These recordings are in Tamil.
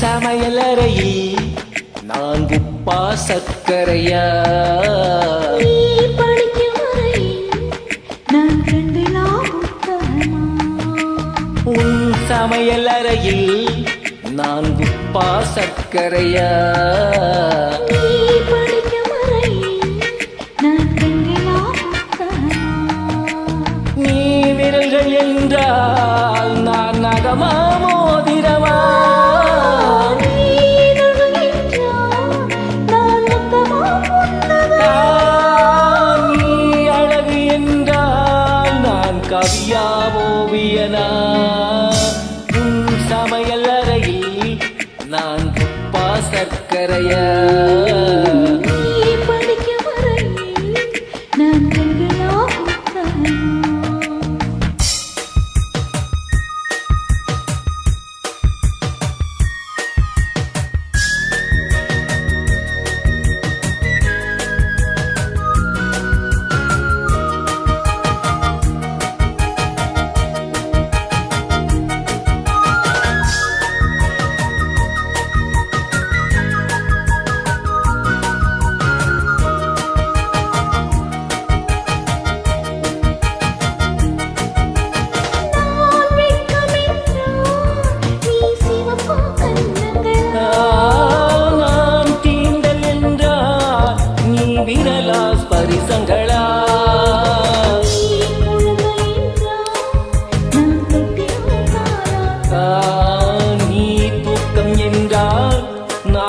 சமையலறையில் நான் உப்பா சக்கரையா உன் சமையலறையில் நான் உப்பா சக்கரையா நீ விரல்கள் என்றால் நான் நகமாமோ காவியா ஓவியனா? உன் சமையல் அறையில் நான் துப்பா சர்க்கரையா?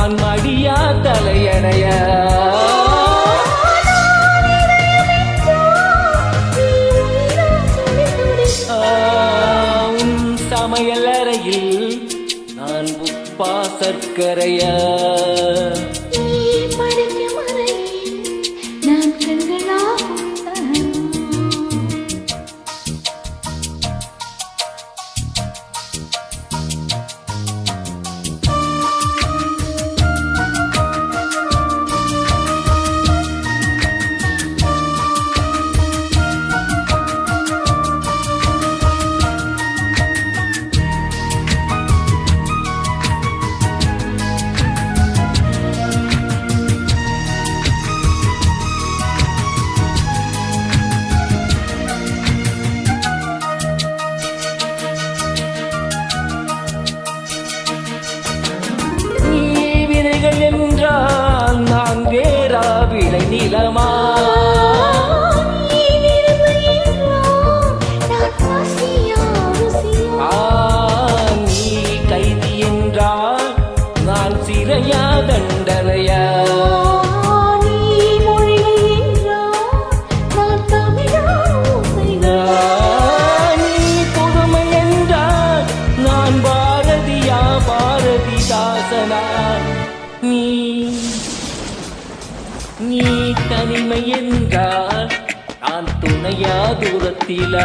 நான் மடியா தலையணைய. சமையல் அறையில் நான் உப்பா சர்க்கரையா. நீ தனிமை என்றால் நான் துணையா தூரத்தில